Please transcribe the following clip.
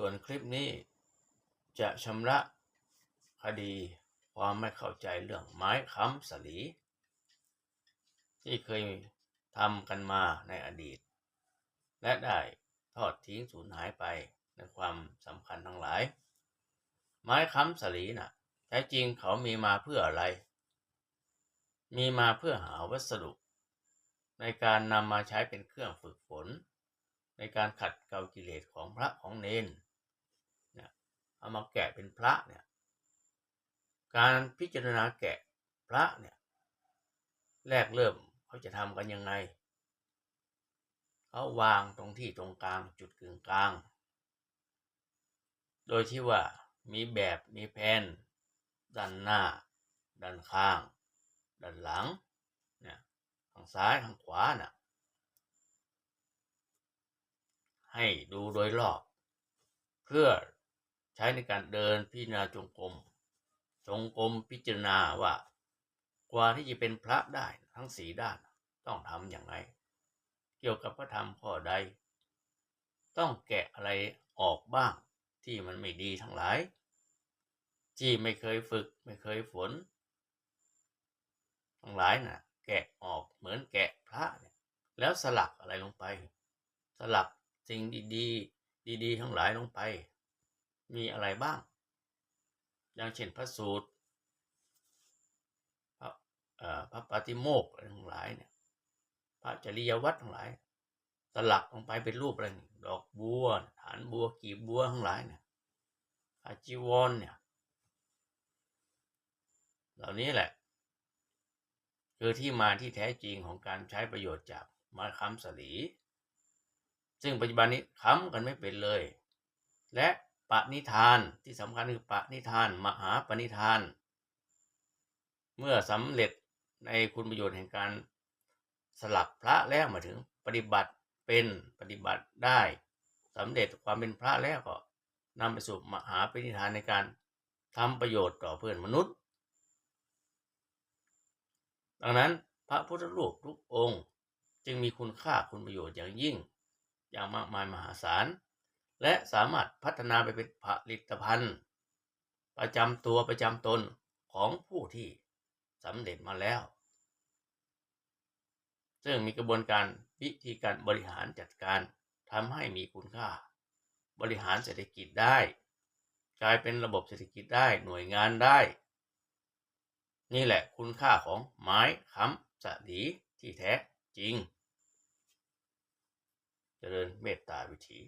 ส่วนคลิปนี้จะชำระคดีความไม่เข้าใจเรื่องไม้ค้ำสลี ที่เคยทำกันมาในอดีต และได้ทอดทิ้งสูญหายไปในความสำคัญทั้งหลาย ไม้ค้ำสลีน่ะแท้จริงเขามีมาเพื่ออะไร มีมาเพื่อหาวัสดุ ในการนำมาใช้เป็นเครื่องฝึกฝน ในการขัดเกลากิเลสของพระของเนน เอามาแกะเป็นพระเนี่ย การพิจารณาแกะพระเนี่ย แรกเริ่มเขาจะทำกันยังไงเขาวางตรงที่ตรงกลางจุดกึ่งกลาง โดยที่ว่ามีแบบมีแผนด้านหน้า ด้านข้าง ด้านหลังเนี่ยทางซ้ายทางขวาน่ะให้ดูโดยรอบ เพื่อ ใช้ในการเดินพิจารณาจงกรมจงกรมพิจารณาว่ากว่าที่จะเป็นพระได้ทั้งสีด้าน ต้องทำอย่างไร เกี่ยวกับพระธรรมข้อใด ต้องแกะอะไรออกบ้างที่มันไม่ดีทั้งหลาย ที่ไม่เคยฝึกไม่เคยฝน ทั้งหลายน่ะ แกะออกเหมือนแกะพระเนี่ยแล้วสลักอะไรลงไป สลักสิ่งดีๆ ดีๆ ทั้งหลายลงไป มีอะไรบ้าง อย่างเช่นพระสูตร พระพระปาติโมกข์อะไรทั้งหลายเนี่ย พระจริยวัตรทั้งหลาย สลักลงไปเป็นรูปอะไรนี่ดอกบัว ฐานบัว กีบบัวทั้งหลายเนี่ยอาจีวรเนี่ย เหล่านี้แหละ คือที่มาที่แท้จริงของการใช้ประโยชน์จากม้ค้ำสลี ซึ่งปัจจุบันนี้ค้ำกันไม่เป็นเลย และ ปณิธานที่สำคัญคือปณิธาน มหาปณิธาน เมื่อสำเร็จในคุณประโยชน์แห่งการสลักพระแล้วมาถึงปฏิบัติเป็นปฏิบัติได้สำเร็จความเป็นพระแล้วก็นำไปสู่มหาปณิธานในการทำประโยชน์ต่อเพื่อนมนุษย์ ดังนั้นพระพุทธรูปทุกองค์ จึงมีคุณค่าคุณประโยชน์อย่างยิ่ง อย่างมากมายมหาศาล และสามารถพัฒนาไปเป็นผลิตภัณฑ์ ประจำตัวประจำตนของผู้ที่สำเร็จมาแล้ว ซึ่งมีกระบวนการวิธีการบริหารจัดการทำให้มีคุณค่า บริหารเศรษฐกิจได้ กลายเป็นระบบเศรษฐกิจได้หน่วยงานได้ นี่แหละคุณค่าของไม้ค้ำสลีที่แท้จริงเจริญเมตตาวิถี